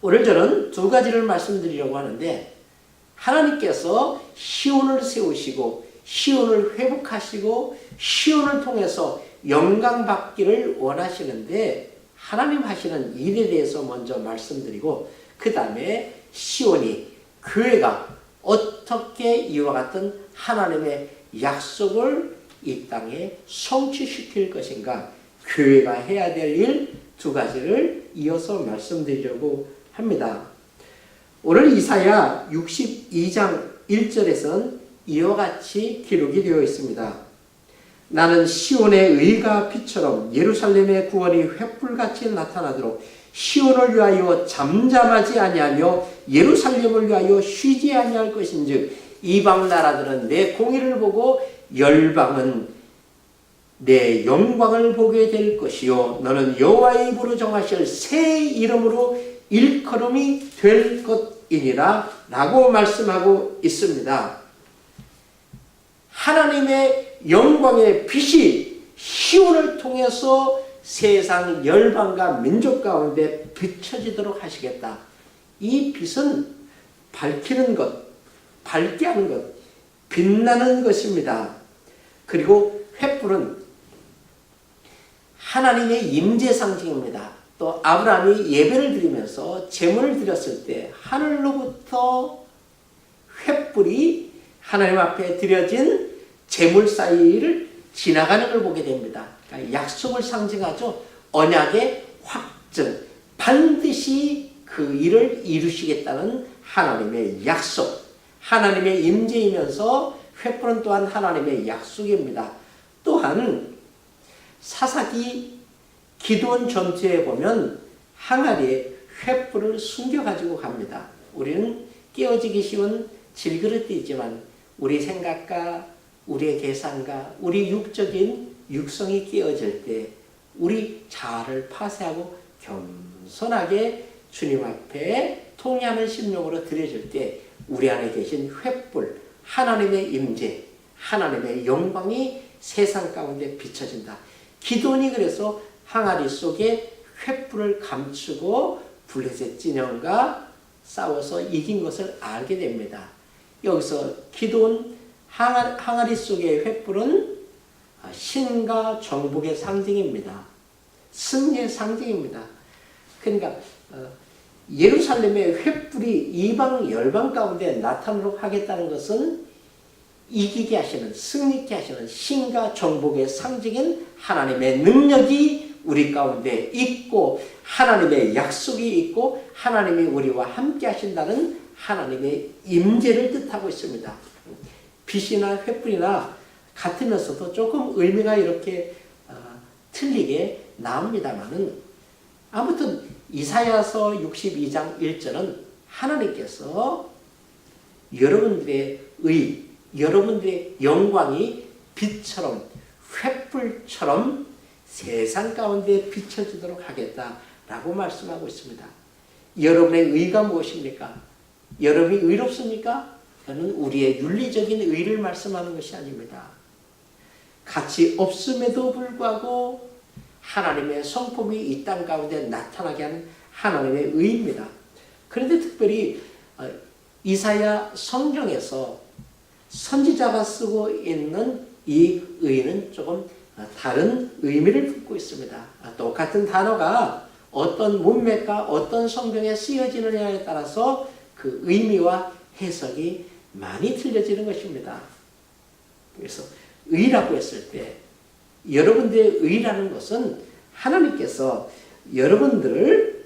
오늘 저는 두 가지를 말씀드리려고 하는데 하나님께서 시온을 세우시고 시온을 회복하시고 시온을 통해서 영광 받기를 원하시는데 하나님 하시는 일에 대해서 먼저 말씀드리고 그 다음에 시온이 교회가 어떻게 이와 같은 하나님의 약속을 이 땅에 성취시킬 것인가 교회가 해야 될 일 두 가지를 이어서 말씀드리려고 합니다. 오늘 이사야 62장 1절에선 이와 같이 기록이 되어 있습니다. 나는 시온의 의가 빛처럼 예루살렘의 구원이 횃불같이 나타나도록 시온을 위하여 잠잠하지 아니하며 예루살렘을 위하여 쉬지 아니할 것인즉 이방 나라들은 내 공의를 보고 열방은 내 영광을 보게 될 것이요 너는 여호와의 입으로 정하실 새 이름으로 일컬음이 될 것이니라 라고 말씀하고 있습니다. 하나님의 영광의 빛이 시온을 통해서 세상 열방과 민족 가운데 비춰지도록 하시겠다. 이 빛은 밝히는 것, 밝게 하는 것, 빛나는 것입니다. 그리고 횃불은 하나님의 임재 상징입니다. 또 아브라함이 예배를 드리면서 제물을 드렸을 때 하늘로부터 횃불이 하나님 앞에 드려진 제물 사이를 지나가는 걸 보게 됩니다. 그러니까 약속을 상징하죠. 언약의 확증, 반드시 그 일을 이루시겠다는 하나님의 약속, 하나님의 임재이면서 횃불은 또한 하나님의 약속입니다. 또한 사사기 기도원 전투에 보면 항아리에 횃불을 숨겨가지고 갑니다. 우리는 깨어지기 쉬운 질그릇이지만 우리 생각과 우리의 계산과 우리 육적인 육성이 깨어질 때 우리 자아를 파쇄하고 겸손하게 주님 앞에 통회하는 심령으로 드려질 때 우리 안에 계신 횃불, 하나님의 임재, 하나님의 영광이 세상 가운데 비춰진다. 기도니 그래서 항아리 속에 횃불을 감추고 블레셋 진영과 싸워서 이긴 것을 알게 됩니다. 여기서 기도원 항아리 속의 횃불은 신과 정복의 상징입니다. 승리의 상징입니다. 그러니까 예루살렘의 횃불이 이방 열방 가운데 나타나도록 하겠다는 것은 이기게 하시는 승리케 하시는 신과 정복의 상징인 하나님의 능력이 우리 가운데 있고 하나님의 약속이 있고 하나님이 우리와 함께 하신다는 하나님의 임재를 뜻하고 있습니다. 빛이나 횃불이나 같으면서도 조금 의미가 이렇게 어, 틀리게 나옵니다만은 아무튼 이사야서 62장 1절은 하나님께서 여러분들의 의, 여러분들의 영광이 빛처럼 횃불처럼 세상 가운데 비춰지도록 하겠다라고 말씀하고 있습니다. 여러분의 의가 무엇입니까? 여러분이 의롭습니까? 저는 우리의 윤리적인 의를 말씀하는 것이 아닙니다. 가치 없음에도 불구하고 하나님의 성품이 이 땅 가운데 나타나게 하는 하나님의 의입니다. 그런데 특별히 어, 이사야 성경에서 선지자가 쓰고 있는 이 의는 조금 어, 다른 의미를 품고 있습니다. 아, 똑같은 단어가 어떤 문맥과 어떤 성경에 쓰여지느냐에 따라서 그 의미와 해석이 많이 틀려지는 것입니다. 그래서 의라고 했을 때 여러분들의 의라는 것은 하나님께서 여러분들을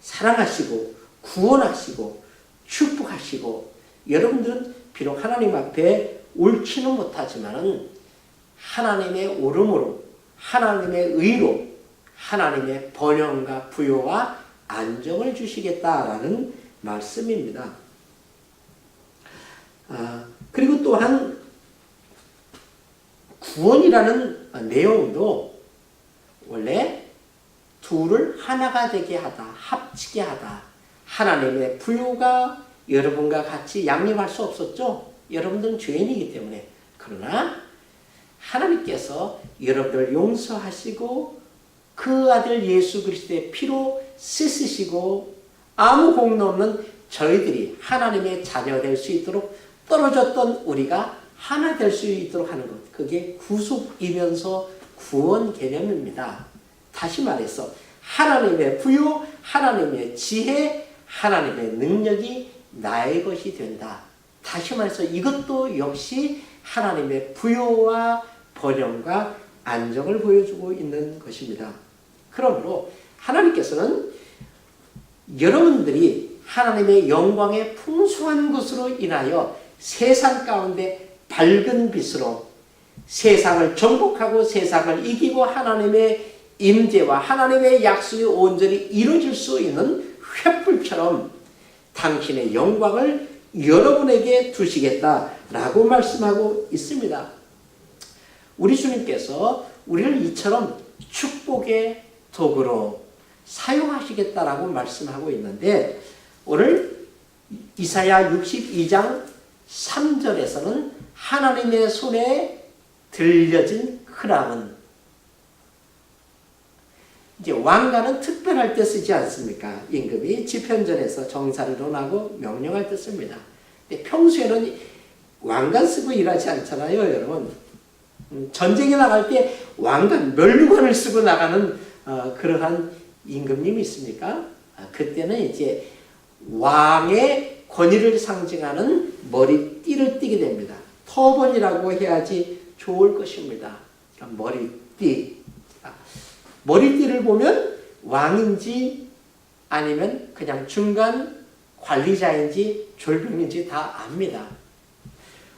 사랑하시고 구원하시고 축복하시고 여러분들은 비록 하나님 앞에 옳지는 못하지만은 하나님의 오름으로 하나님의 의로 하나님의 번영과 부요와 안정을 주시겠다라는 말씀입니다. 아, 그리고 또한 구원이라는 내용도 원래 둘을 하나가 되게 하다, 합치게 하다. 하나님의 부요가 여러분과 같이 양립할 수 없었죠. 여러분들은 죄인이기 때문에. 그러나 하나님께서 여러분을 용서하시고 그 아들 예수 그리스도의 피로 쓰시고 아무 공로 없는 저희들이 하나님의 자녀 될 수 있도록 떨어졌던 우리가 하나 될 수 있도록 하는 것. 그게 구속이면서 구원 개념입니다. 다시 말해서 하나님의 부요, 하나님의 지혜, 하나님의 능력이 나의 것이 된다. 다시 말해서 이것도 역시 하나님의 부요와 번영과 안정을 보여주고 있는 것입니다. 그러므로 하나님께서는 여러분들이 하나님의 영광의 풍성한 것으로 인하여 세상 가운데 밝은 빛으로 세상을 정복하고 세상을 이기고 하나님의 임재와 하나님의 약속이 온전히 이루어질 수 있는 횃불처럼 당신의 영광을 여러분에게 두시겠다라고 말씀하고 있습니다. 우리 주님께서 우리를 이처럼 축복의 도구로 사용하시겠다라고 말씀하고 있는데 오늘 이사야 62장 3절에서는 하나님의 손에 들려진 크람은 이제 왕가는 특별할 때 쓰지 않습니까? 임금이 지편전에서 정사를 논하고 명령할 때 씁니다. 평소에는 왕관 쓰고 일하지 않잖아요, 여러분. 음, 전쟁에 나갈 때 왕관, 멸류관을 쓰고 나가는 어, 그러한 임금님이 있습니까? 아, 그때는 이제 왕의 권위를 상징하는 머리띠를 띠게 됩니다. 터번이라고 해야지 좋을 것입니다. 그러니까 머리띠. 아, 머리띠를 보면 왕인지 아니면 그냥 중간 관리자인지 졸병인지 다 압니다.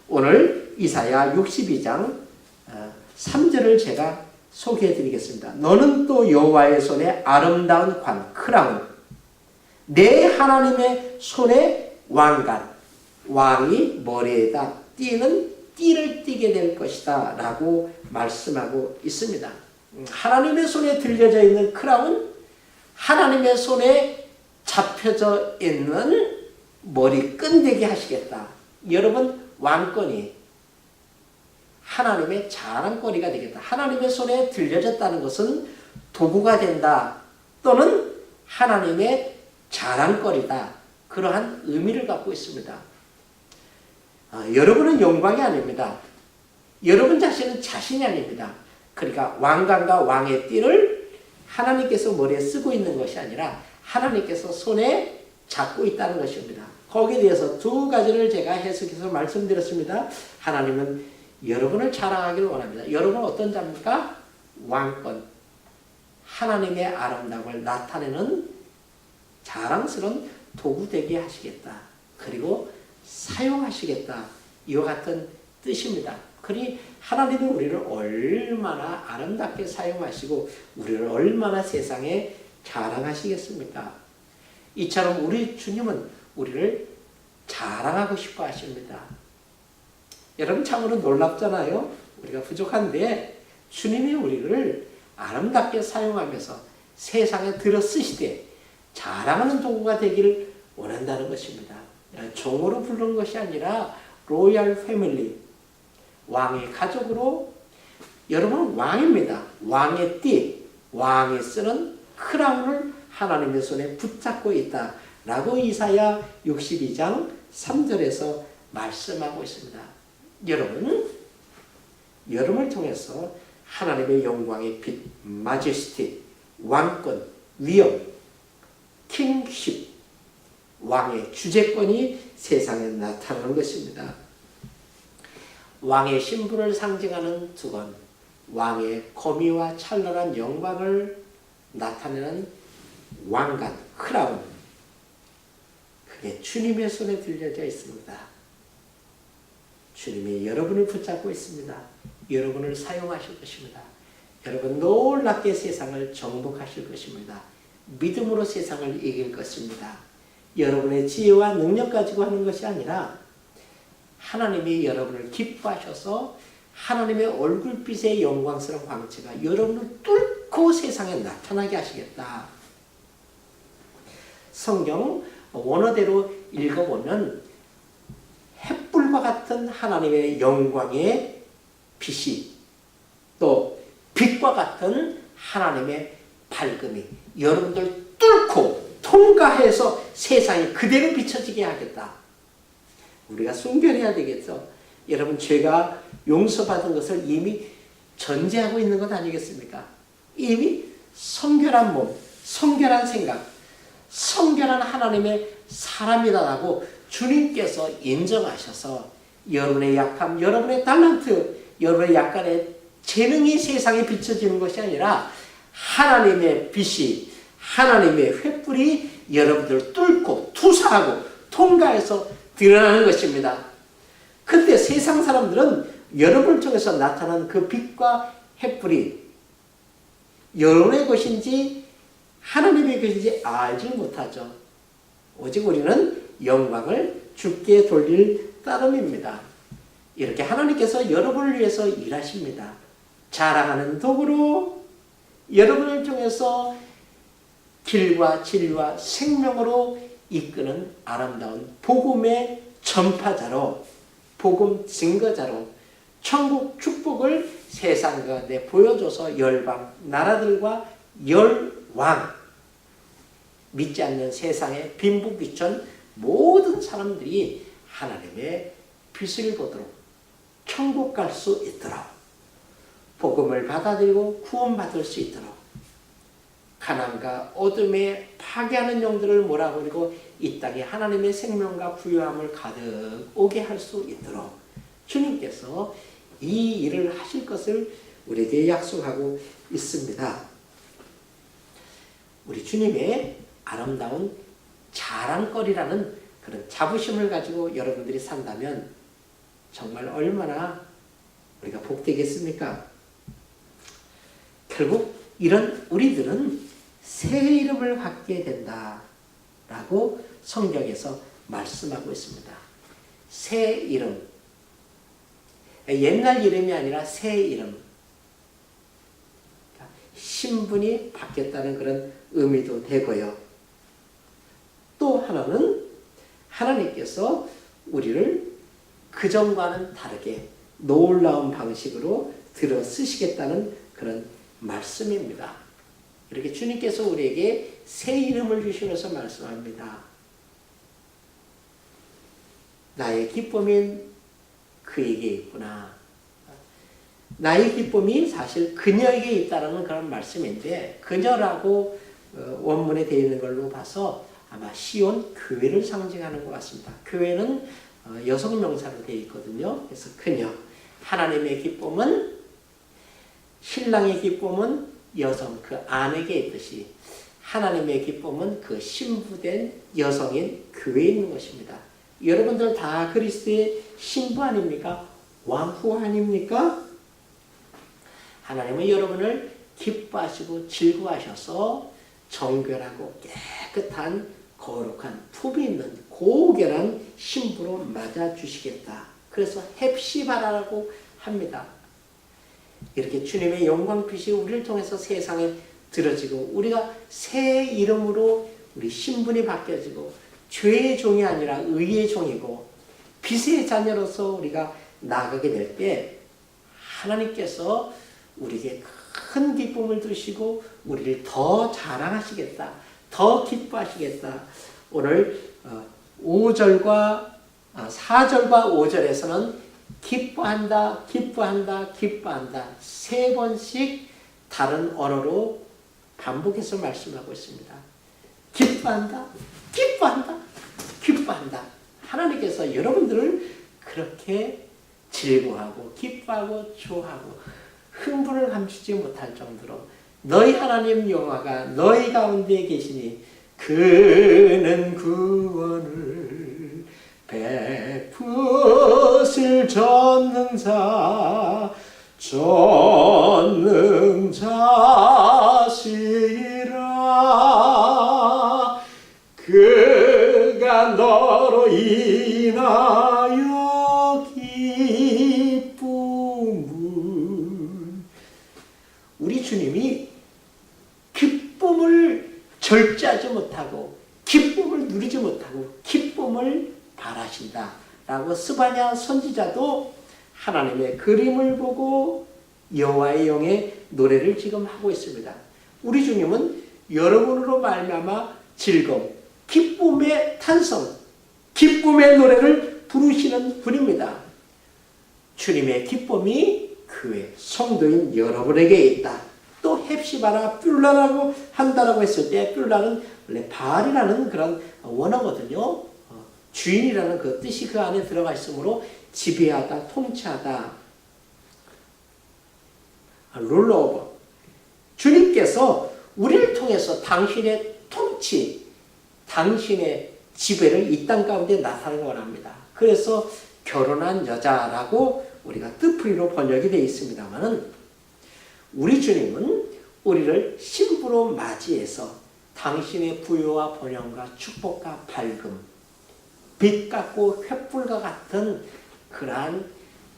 오늘 이사야 62장 3절을 제가 소개해 드리겠습니다. 너는 또 여호와의 손에 아름다운 관 크라운 내 하나님의 손에 왕관 왕이 머리에다 띠는 띠를 띠게 될 것이다 라고 말씀하고 있습니다. 하나님의 손에 들려져 있는 크라운 하나님의 손에 잡혀져 있는 머리 끈되게 하시겠다. 여러분 왕권이 하나님의 자랑거리가 되겠다. 하나님의 손에 들려졌다는 것은 도구가 된다. 또는 하나님의 자랑거리다. 그러한 의미를 갖고 있습니다. 아, 여러분은 영광이 아닙니다. 여러분 자신은 자신이 아닙니다. 그러니까 왕관과 왕의 띠를 하나님께서 머리에 쓰고 있는 것이 아니라 하나님께서 손에 잡고 있다는 것입니다. 거기에 대해서 두 가지를 제가 해석해서 말씀드렸습니다. 하나님은 여러분을 자랑하기를 원합니다. 여러분은 어떤 자입니까? 왕권. 하나님의 아름다움을 나타내는 자랑스러운 도구 되게 하시겠다. 그리고 사용하시겠다. 이와 같은 뜻입니다. 그리 하나님이 우리를 얼마나 아름답게 사용하시고 우리를 얼마나 세상에 자랑하시겠습니까? 이처럼 우리 주님은 우리를 자랑하고 싶어 하십니다. 여러분 참으로 놀랍잖아요. 우리가 부족한데 주님이 우리를 아름답게 사용하면서 세상에 들어 쓰시되 자랑하는 도구가 되기를 원한다는 것입니다. 종으로 부른 것이 아니라 로얄 패밀리 왕의 가족으로 여러분 왕입니다. 왕의 띠, 왕이 쓰는 크라운을 하나님의 손에 붙잡고 있다 라고 이사야 62장 3절에서 말씀하고 있습니다. 여러분, 여러분을 통해서 하나님의 영광의 빛, 마제스티, 왕권, 위엄, 킹십, 왕의 주재권이 세상에 나타나는 것입니다. 왕의 신분을 상징하는 두건, 왕의 거미와 찬란한 영광을 나타내는 왕관, 크라운, 그게 주님의 손에 들려져 있습니다. 주님이 여러분을 붙잡고 있습니다. 여러분을 사용하실 것입니다. 여러분 놀랍게 세상을 정복하실 것입니다. 믿음으로 세상을 이길 것입니다. 여러분의 지혜와 능력 가지고 하는 것이 아니라 하나님이 여러분을 기뻐하셔서 하나님의 얼굴빛의 영광스러운 광채가 여러분을 뚫고 세상에 나타나게 하시겠다. 성경 원어대로 읽어보면 햇불과 같은 하나님의 영광의 빛이 또 빛과 같은 하나님의 밝음이 여러분들 뚫고 통과해서 세상이 그대로 비춰지게 하겠다. 우리가 순결해야 되겠죠. 여러분 죄가 용서받은 것을 이미 전제하고 있는 것 아니겠습니까? 이미 성결한 몸, 성결한 생각, 성결한 하나님의 사람이다라고 주님께서 인정하셔서 여러분의 약함, 여러분의 달란트, 여러분의 약간의 재능이 세상에 비춰지는 것이 아니라 하나님의 빛이 하나님의 횃불이 여러분들을 뚫고 투사하고 통과해서 드러나는 것입니다. 그때 세상 사람들은 여러분을 통해서 나타난 그 빛과 횃불이 여러분의 것인지 하나님의 것인지 알지 못하죠. 오직 우리는 영광을 주께 돌릴 따름입니다. 이렇게 하나님께서 여러분을 위해서 일하십니다. 자랑하는 도구로 여러분을 통해서 길과 진리와 생명으로 이끄는 아름다운 복음의 전파자로 복음 증거자로 천국 축복을 세상 가운데 보여줘서 열방 나라들과 열왕 믿지 않는 세상에 빈부귀천 모든 사람들이 하나님의 빛을 보도록 천국 갈 수 있도록 복음을 받아들이고 구원받을 수 있도록 가난과 어둠에 파괴하는 영들을 몰아버리고 이 땅에 하나님의 생명과 부유함을 가득 오게 할 수 있도록 주님께서 이 일을 하실 것을 우리에게 약속하고 있습니다. 우리 주님의 아름다운 자랑거리라는 그런 자부심을 가지고 여러분들이 산다면 정말 얼마나 우리가 복되겠습니까? 결국 이런 우리들은 새 이름을 갖게 된다라고 성경에서 말씀하고 있습니다. 새 이름. 옛날 이름이 아니라 새 이름. 신분이 바뀌었다는 그런 의미도 되고요. 또 하나는 하나님께서 우리를 그전과는 다르게 놀라운 방식으로 들어 쓰시겠다는 그런 말씀입니다. 이렇게 주님께서 우리에게 새 이름을 주시면서 말씀합니다. 나의 기쁨인 그에게 있구나. 나의 기쁨이 사실 그녀에게 있다는 그런 말씀인데 그녀라고 어, 원문에 되어 있는 걸로 봐서 아마 시온 교회를 상징하는 것 같습니다. 교회는 어, 여성 명사로 되어 있거든요. 그래서 그녀. 하나님의 기쁨은 신랑의 기쁨은 여성 그 아내에게 있듯이 하나님의 기쁨은 그 신부된 여성인 교회에 있는 것입니다. 여러분들 다 그리스도의 신부 아닙니까? 왕후 아닙니까? 하나님은 여러분을 기뻐하시고 즐거워하셔서 정결하고 깨끗한 거룩한 품이 있는 고결한 신부로 맞아 주시겠다. 그래서 헵시바라라고 합니다. 이렇게 주님의 영광빛이 우리를 통해서 세상에 들어지고 우리가 새 이름으로 우리 신분이 바뀌어지고 죄의 종이 아니라 의의 종이고 빛의 자녀로서 우리가 나가게 될 때 하나님께서 우리에게 큰 기쁨을 주시고 우리를 더 자랑하시겠다. 더 기뻐하시겠다. 오늘 5절과 4절과 5절에서는 기뻐한다, 기뻐한다, 기뻐한다. 세 번씩 다른 언어로 반복해서 말씀하고 있습니다. 기뻐한다, 기뻐한다, 기뻐한다. 하나님께서 여러분들을 그렇게 즐거워하고 기뻐하고 좋아하고 흥분을 감추지 못할 정도로 너희 하나님 여호와가 너희 가운데 계시니 그는 구원을 베푸실 전능자 전능자시라. 그가 너로 인하여 기쁨을 우리 주님이 기쁨을 절제하지 못하고 기쁨을 누리지 못하고 기쁨을 바라신다 라고 스바냐 선지자도 하나님의 그림을 보고 여호와의 영의 노래를 지금 하고 있습니다. 우리 주님은 여러분으로 말미암아 즐거움, 기쁨의 탄성, 기쁨의 노래를 부르시는 분입니다. 주님의 기쁨이 그의 성도인 여러분에게 있다. 또 헵시바나 뿔라라고 한다라고 했을 때 뿔라는 원래 바알이라는 그런 원어거든요. 어, 주인이라는 그 뜻이 그 안에 들어가 있으므로 지배하다, 통치하다, 룰러오버. 주님께서 우리를 통해서 당신의 통치, 당신의 지배를 이 땅 가운데 나타내기 원합니다. 그래서 결혼한 여자라고 우리가 뜻풀이로 번역이 되어 있습니다만은 우리 주님은 우리를 신부로 맞이해서 당신의 부유와 번영과 축복과 밝음, 빛 같고 횃불과 같은 그러한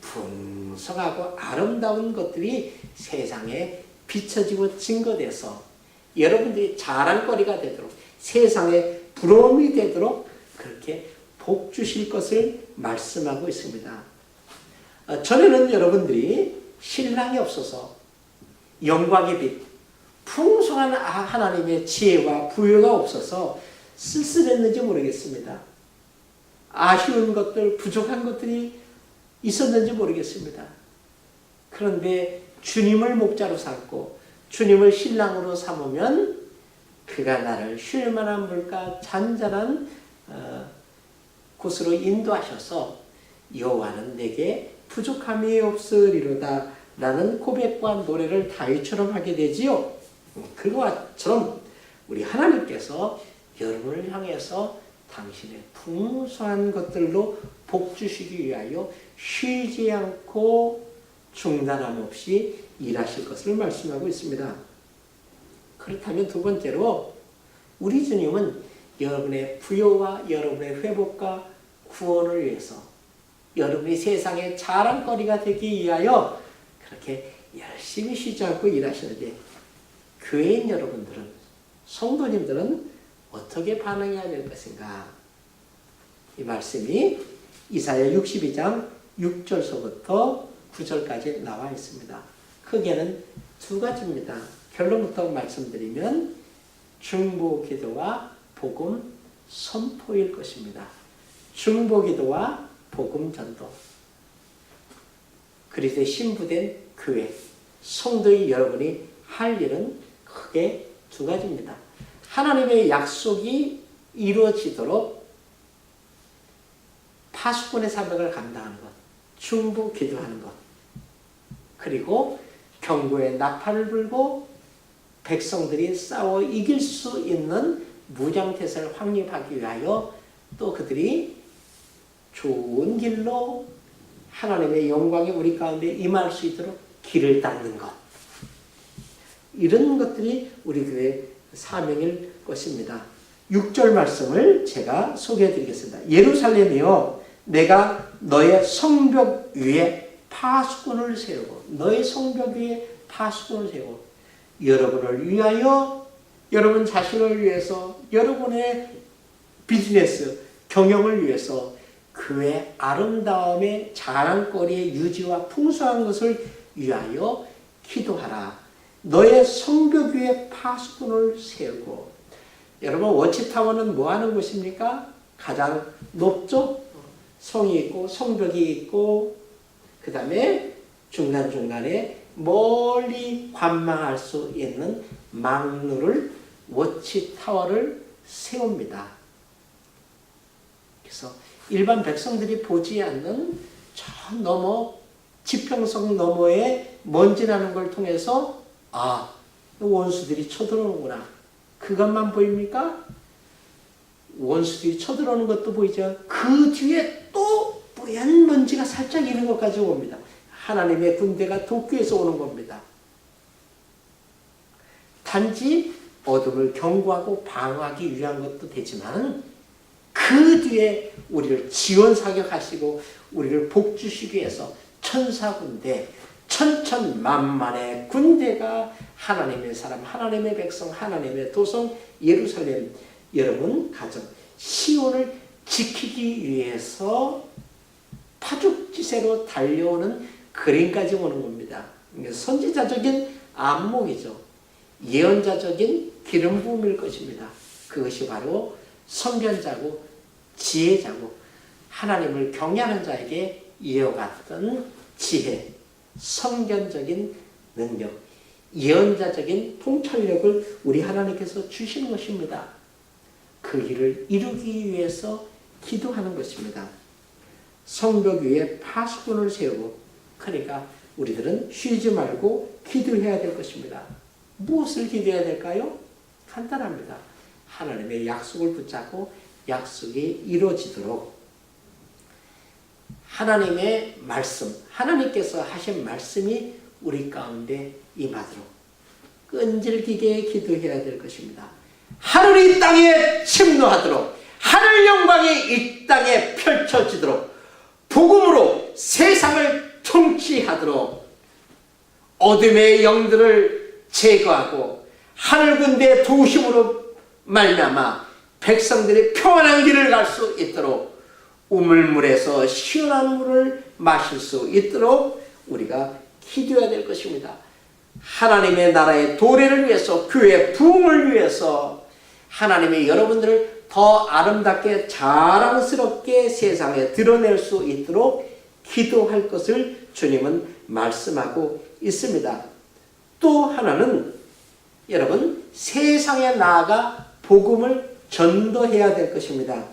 풍성하고 아름다운 것들이 세상에 비춰지고 증거돼서 여러분들이 자랑거리가 되도록 세상에 부러움이 되도록 그렇게 복 주실 것을 말씀하고 있습니다. 어, 전에는 여러분들이 신랑이 없어서 영광의 빛, 풍성한 아, 하나님의 지혜와 부여가 없어서 쓸쓸했는지 모르겠습니다. 아쉬운 것들, 부족한 것들이 있었는지 모르겠습니다. 그런데 주님을 목자로 삼고 주님을 신랑으로 삼으면 그가 나를 쉴 만한 물가 잔잔한 어, 곳으로 인도하셔서 여호와는 내게 부족함이 없으리로다 라는 고백과 노래를 다윗처럼 하게 되지요. 그것처럼 우리 하나님께서 여러분을 향해서 당신의 풍성한 것들로 복 주시기 위하여 쉬지 않고 중단함 없이 일하실 것을 말씀하고 있습니다. 그렇다면 두 번째로 우리 주님은 여러분의 부여와 여러분의 회복과 구원을 위해서 여러분이 세상의 자랑거리가 되기 위하여 그렇게 열심히 쉬지 않고 일하시는데 교회인 여러분들은 성도님들은 어떻게 반응해야 될 것인가? 이 말씀이 이사야 62장 6절서부터 9절까지 나와 있습니다. 크게는 두 가지입니다. 결론부터 말씀드리면 중보 기도와 복음 선포일 것입니다. 중보 기도와 복음 전도. 그리스도의 신부된 교회, 성도의 여러분이 할 일은 크게 두 가지입니다. 하나님의 약속이 이루어지도록 파수꾼의 사명을 감당하는 것, 중보 기도하는 것, 그리고 경고의 나팔을 불고 백성들이 싸워 이길 수 있는 무장태세를 확립하기 위하여 또 그들이 좋은 길로 하나님의 영광이 우리 가운데 임할 수 있도록 길을 닦는 것. 이런 것들이 우리들의 사명일 것입니다. 6절 말씀을 제가 소개해 드리겠습니다. 예루살렘이여 내가 너의 성벽 위에 파수꾼을 세우고 너의 성벽 위에 파수꾼을 세우고 여러분을 위하여 여러분 자신을 위해서 여러분의 비즈니스 경영을 위해서 그의 아름다움의 자랑거리의 유지와 풍성한 것을 위하여 기도하라. 너의 성벽 위에 파수꾼을 세우고 여러분 워치타워는 뭐 하는 곳입니까? 가장 높죠? 성이 있고 성벽이 있고 그 다음에 중간중간에 멀리 관망할 수 있는 망루를 워치타워를 세웁니다. 그래서 일반 백성들이 보지 않는 저 너머 지평성 너머에 먼지 나는 걸 통해서 아 원수들이 쳐들어오는구나 그것만 보입니까? 원수들이 쳐들어오는 것도 보이죠. 그 뒤에 또 뿌연 먼지가 살짝 있는 것까지 옵니다. 하나님의 군대가 도쿄에서 오는 겁니다. 단지 어둠을 경고하고 방어하기 위한 것도 되지만 그 뒤에 우리를 지원 사격하시고 우리를 복주시기 위해서 천사 군대, 천천만만의 군대가 하나님의 사람, 하나님의 백성, 하나님의 도성 예루살렘 여러분 가정 시온을 지키기 위해서 파죽지세로 달려오는 그림까지 오는 겁니다. 선지자적인 안목이죠. 예언자적인 기름 부음일 것입니다. 그것이 바로 선견자고 지혜자고 하나님을 경외하는 자에게 이어갔던 지혜, 선견적인 능력, 예언자적인 통찰력을 우리 하나님께서 주신 것입니다. 그 일을 이루기 위해서 기도하는 것입니다. 성벽 위에 파수꾼을 세우고 그러니까 우리들은 쉬지 말고 기도해야 될 것입니다. 무엇을 기도해야 될까요? 간단합니다. 하나님의 약속을 붙잡고 약속이 이루어지도록 하나님의 말씀, 하나님께서 하신 말씀이 우리 가운데 임하도록 끈질기게 기도해야 될 것입니다. 하늘이 땅에 침노하도록 하늘 영광이 이 땅에 펼쳐지도록 복음으로 세상을 통치하도록 어둠의 영들을 제거하고 하늘 군대 도심으로 말미암아 백성들이 평안한 길을 갈 수 있도록 우물물에서 시원한 물을 마실 수 있도록 우리가 기도해야 될 것입니다. 하나님의 나라의 도래를 위해서 교회 부흥을 위해서 하나님의 여러분들을 더 아름답게 자랑스럽게 세상에 드러낼 수 있도록 기도할 것을 주님은 말씀하고 있습니다. 또 하나는 여러분 세상에 나아가 복음을 전도해야 될 것입니다.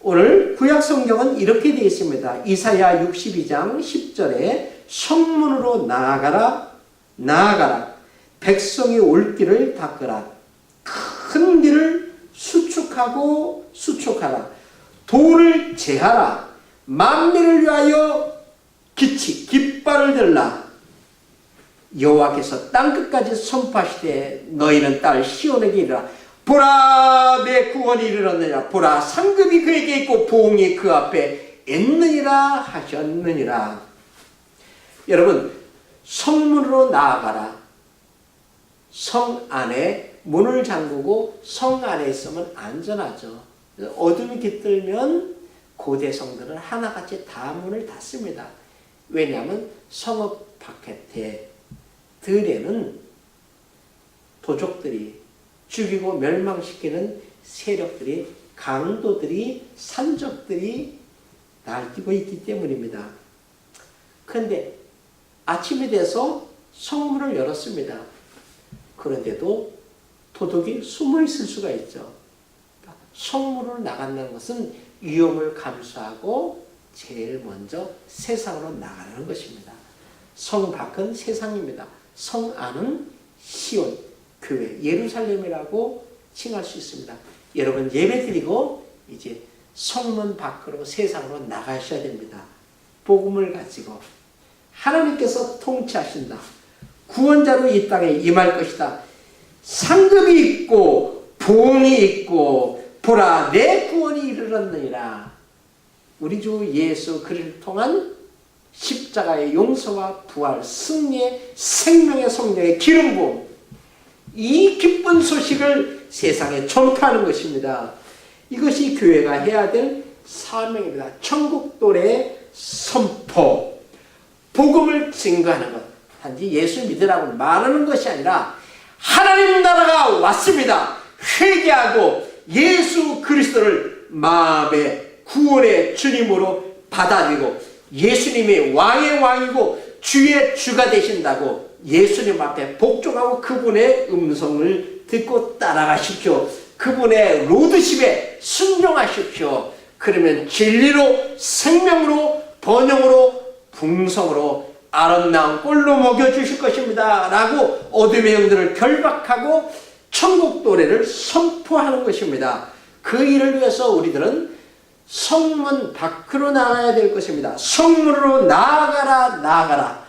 오늘 구약 성경은 이렇게 되어 있습니다. 이사야 62장 10절에 성문으로 나아가라 나아가라. 백성이 올 길을 닦으라. 큰 길을 수축하고 수축하라. 돌을 제하라. 만민을 위하여 기치 깃발을 들라. 여호와께서 땅 끝까지 선포하시되 너희는 딸 시온에게 이르라 보라 내 구원이 이르렀느니라 보라 상급이 그에게 있고 보응이 그 앞에 있느니라 하셨느니라. 여러분 성문으로 나아가라. 성 안에 문을 잠그고 성 안에 있으면 안전하죠. 어둠이 깃들면 고대 성들은 하나같이 다 문을 닫습니다. 왜냐하면 성읍 바깥에 들에는 도적들이 죽이고 멸망시키는 세력들이 강도들이 산적들이 날뛰고 있기 때문입니다. 그런데 아침이 돼서 성문을 열었습니다. 그런데도 도둑이 숨어 있을 수가 있죠. 성문으로 나간다는 것은 위험을 감수하고 제일 먼저 세상으로 나가는 것입니다. 성 밖은 세상입니다. 성 안은 시온, 교회, 예루살렘이라고 칭할 수 있습니다. 여러분 예배 드리고 이제 성문 밖으로 세상으로 나가셔야 됩니다. 복음을 가지고 하나님께서 통치하신다. 구원자로 이 땅에 임할 것이다. 상급이 있고 보응이 있고 보라 내 구원이 이르렀느니라. 우리 주 예수 그리스도를 통한 십자가의 용서와 부활, 승리의 생명의 성령의 기름 부음 이 기쁜 소식을 세상에 전파하는 것입니다. 이것이 교회가 해야 될 사명입니다. 천국도래 선포, 복음을 증거하는 것. 단지 예수 믿으라고 말하는 것이 아니라 하나님 나라가 왔습니다. 회개하고 예수 그리스도를 마음의 구원의 주님으로 받아들이고 예수님이 왕의 왕이고 주의 주가 되신다고 예수님 앞에 복종하고 그분의 음성을 듣고 따라가십시오. 그분의 로드십에 순종하십시오. 그러면 진리로 생명으로 번영으로 풍성으로 아름다운 꼴로 먹여주실 것입니다. 라고 어둠의 영들을 결박하고 천국 도래를 선포하는 것입니다. 그 일을 위해서 우리들은 성문 밖으로 나가야 될 것입니다. 성문으로 나아가라 나아가라.